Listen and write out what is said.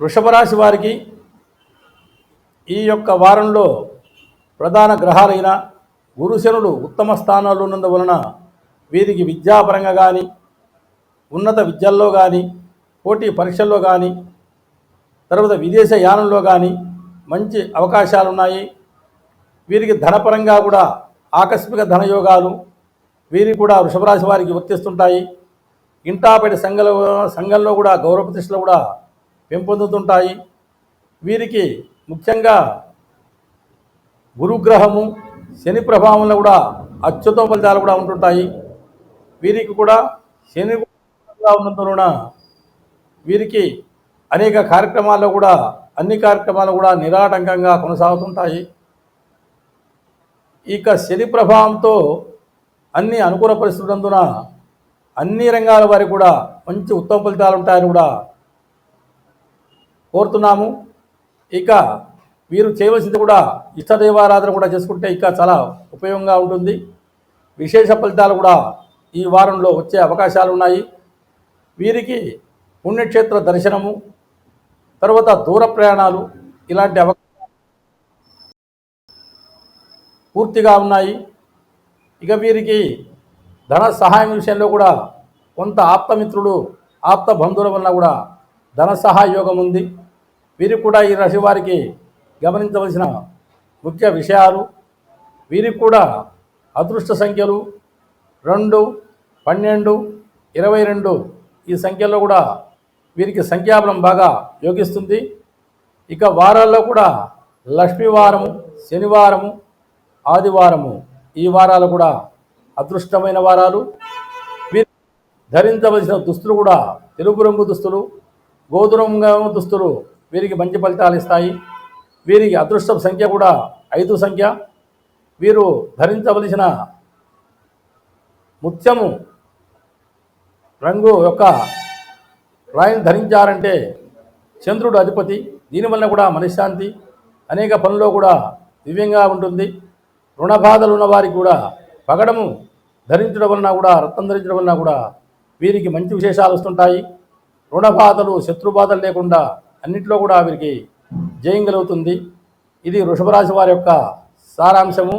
వృషభ రాశి వారికి ఈ యొక్క వారంలో ప్రధాన గ్రహాలైన గురుశనులు ఉత్తమ స్థానాల్లో ఉన్నందువలన వీరికి విద్యాపరంగా కానీ ఉన్నత విద్యల్లో కానీ పోటీ పరీక్షల్లో కానీ తర్వాత విదేశ యానంలో కానీ మంచి అవకాశాలు ఉన్నాయి వీరికి ధనపరంగా కూడా ఆకస్మిక ధనయోగాలు వీరికి కూడా వృషభరాశి వారికి వర్తిస్తుంటాయి. ఇంటాపడి సంఘంలో సంఘంలో కూడా గౌరవ ప్రతిష్టలు కూడా పెంపొందుతుంటాయి. వీరికి ముఖ్యంగా గురుగ్రహము శని ప్రభావంలో కూడా అత్యుత్తమ ఫలితాలు కూడా ఉంటుంటాయి. వీరికి కూడా శని ఉన్నందున వీరికి అనేక కార్యక్రమాల్లో కూడా అన్ని కార్యక్రమాలు కూడా నిరాటంకంగా కొనసాగుతుంటాయి. ఇక శని ప్రభావంతో అన్ని అనుకూల పరిస్థితులందున అన్ని రంగాల వారికి కూడా మంచి ఉత్తమ ఫలితాలు ఉంటాయని కూడా కోరుతున్నాము. ఇక వీరు చేయవలసింది కూడా ఇష్టదైవారాధన కూడా చేసుకుంటే ఇంకా చాలా ఉపయోగంగా ఉంటుంది. విశేష ఫలితాలు కూడా ఈ వారంలో వచ్చే అవకాశాలు ఉన్నాయి. వీరికి పుణ్యక్షేత్ర దర్శనము తర్వాత దూర ప్రయాణాలు ఇలాంటి అవ పూర్తిగా ఉన్నాయి. ఇక వీరికి ధన సహాయం విషయంలో కూడా కొంత ఆప్తమిత్రుడు ఆప్త బంధువుల వలన కూడా ధన సహాయ యోగం ఉంది. వీరికి కూడా ఈ రాశి వారికి గమనించవలసిన ముఖ్య విషయాలు వీరికి కూడా అదృష్ట సంఖ్యలు రెండు పన్నెండు ఇరవై రెండు ఈ సంఖ్యలో కూడా వీరికి సంఖ్యాబలం బాగా యోగిస్తుంది. ఇక వారాల్లో కూడా లక్ష్మీవారము శనివారము ఆదివారము ఈ వారాలు కూడా అదృష్టమైన వారాలు. వీరు ధరించవలసిన దుస్తులు కూడా తెలుపు రంగు దుస్తులు గోధుమ దుస్తులు వీరికి మంచి ఫలితాలు ఇస్తాయి. వీరికి అదృష్టం సంఖ్య కూడా ఐదు సంఖ్య. వీరు ధరించవలసిన ముత్యము రంగు యొక్క రాయిని ధరించారంటే చంద్రుడు అధిపతి. దీనివల్ల కూడా మనశ్శాంతి. అనేక పనుల్లో కూడా దివ్యంగా ఉంటుంది. రుణబాధలు ఉన్నవారికి కూడా పగడము ధరించడం వలన కూడా రత్నం ధరించడం వలన కూడా వీరికి మంచి విశేషాలు వస్తుంటాయి. రుణబాధలు శత్రుబాధలు శత్రు బాధలు లేకుండా అన్నింటిలో కూడా వీరికి జయం కలుగుతుంది. ఇది వృషభరాశి వారి యొక్క సారాంశము.